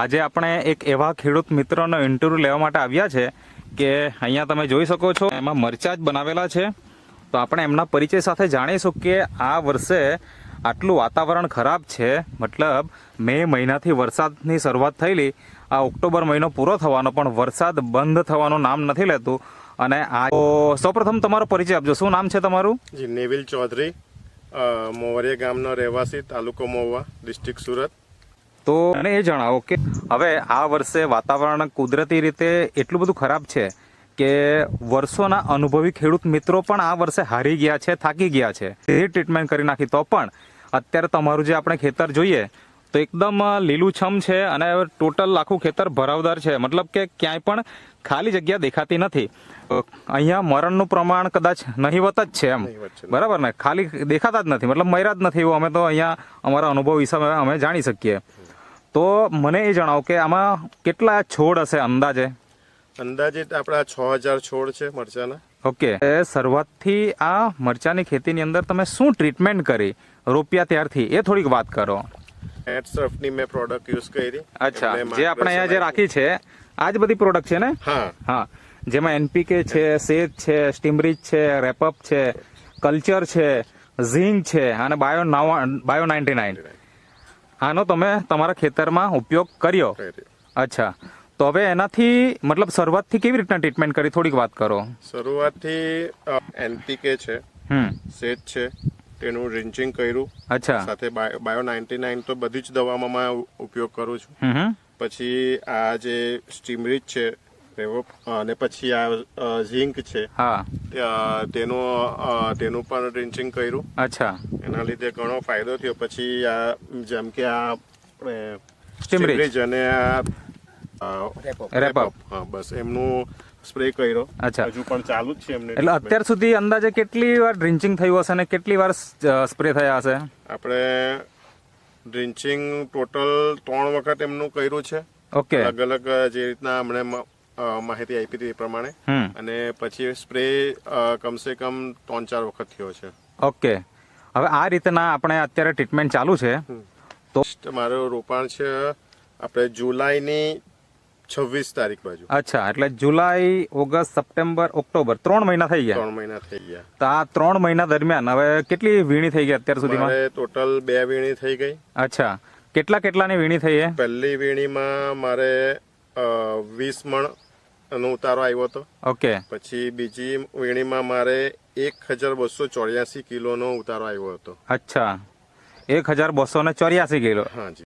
આજે આપણે એક એવા ખેડૂત મિત્રનો ઇન્ટરવ્યુ લેવા માટે આવ્યા છે કે અહીંયા તમે જોઈ શકો છો, એમાં મરચા જ બનાવેલા છે. તો આપણે એમના પરિચય સાથે જાણીશું કે આ વર્ષે આટલું વાતાવરણ ખરાબ છે. મતલબ મે મહિનાથી વરસાદની શરૂઆત થયેલી. આ ઓક્ટોબર મહિનો પૂરો થવાનો, પણ વરસાદ બંધ થવાનું નામ નથી લેતું. અને આ સૌપ્રથમ તમારો પરિચય આપજો. શું નામ છે તમારું? જી, નેવિલ ચૌધરી મોવરિયા ગામનો રહેવાસી, તાલુકો મોવા, ડિસ્ટ્રિક્ટ સુરત. તો મને એ જણાવો કે હવે આ વર્ષે વાતાવરણ કુદરતી રીતે એટલું બધું ખરાબ છે કે વર્ષોના અનુભવી ખેડૂત મિત્રો પણ આ વર્ષે હારી ગયા છે થાકી ગયા છે. એ ટ્રીટમેન્ટ કરી નાખી તો પણ અત્યારે તમારું જે આપણે ખેતર જોઈએ તો એકદમ લીલુંછમ છે અને ટોટલ આખું ખેતર ભરાવદાર છે. મતલબ કે ક્યાંય પણ ખાલી જગ્યા દેખાતી નથી. અહીંયા મરણનું પ્રમાણ કદાચ નહીવત જ છે એમ. બરાબર ને? ખાલી દેખાતા જ નથી. મતલબ મર્યા જ નથી એવું અમે તો અહીંયા અમારા અનુભવ વિશે અમે- અમે જાણી શકીએ. તો મને એ જણાવો કે આમાં કેટલા છોડ હશે અંદાજે? અંદાજે આપણા છ હજાર છોડ છે મરચાના. ઓકે. એ શરૂઆતથી આ મરચાની ખેતીની અંદર તમે શું ટ્રીટમેન્ટ કરી? રોપિયા ત્યારથી. એ થોડીક વાત કરો. એટ મેં પ્રોડક્ટ યુઝ કરી. અચ્છા. જે આપણે અહીંયા જે રાખી છે આ જ બધી પ્રોડક્ટ છે ને? હા. હા. જેમાં એનપીકે છે સેજ છે સ્ટીમરીજ છે રેપઅપ છે કલ્ચર છે ઝીંક છે અને બાયો બાયો નાઇન્ટી નાઇન આનો તમે તમારા ખેતરમાં ઉપયોગ કર્યો? કરી. અચ્છા. તો હવે એનાથી મતલબ શરૂઆતથી કેવી રીતના ટ્રીટમેન્ટ કરી? થોડીક વાત કરો. શરૂઆતથી એનપીકે છે હમ. સેજ છે તેનું રિન્ચિંગ કર્યું. અચ્છા. સાથે બાયો નાઇન્ટી નાઇન તો બધી જ દવામાં ઉપયોગ કરું છું. પછી આ જે સ્ટીમરીચ છે અને પછી આ ઝીંક છે. હા. તેનું તેનું પણ ડ્રિન્ચિંગ કર્યું. અચ્છા. એના લીધે ઘણો ફાયદો થયો. પછી આ જેમ કે આ. Stimrich અને આ રેપઅપ હા બસ એમનું સ્પ્રે કર્યો. અચ્છા. હજુ પણ ચાલુ જ છે એમને એટલે અત્યાર સુધી અંદાજે કેટલી વાર ડ્રિન્ચિંગ થયું હશે અને કેટલી વાર સ્પ્રે થયા હશે? આપણે ડ્રિન્ચિંગ ટોટલ ત્રણ વખત એમનું કર્યું છે. ઓકે. અલગ અલગ જે રીતના હમણે માહિતી આપી હતી પ્રમાણે. અને પછી સ્પ્રે કમસે કમ ત્રણ ચાર વખત થયો છે. ઓકે. હવે આ રીતના આપણે અત્યારે ટ્રીટમેન્ટ ચાલુ છે. તો મારું રોપાણ છે આપણે જુલાઈની છવ્વીસ તારીખ બાજુ. અચ્છા એટલે જુલાઈ ઓગસ્ટ સપ્ટેમ્બર ઓક્ટોબર ત્રણ મહિના થઈ ગયા. ત્રણ મહિના થઈ ગયા. તો આ ત્રણ મહિના દરમિયાન હવે કેટલી વીણી થઈ ગઈ અત્યાર સુધીમાં? ટોટલ બે વીણી થઈ ગઈ. અચ્છા. કેટલા કેટલાની વીણી થઈ પહેલી વીણીમાં મારે વીસ મણ નો ઉતારો આવ્યો હતો. ઓકે. પછી બીજી વીણીમાં મારે એક હજાર બસો ચોર્યાસી કિલોનો ઉતારો આવ્યો હતો. અચ્છા. એક હજાર બસો ને ચોર્યાસી કિલો. હાજી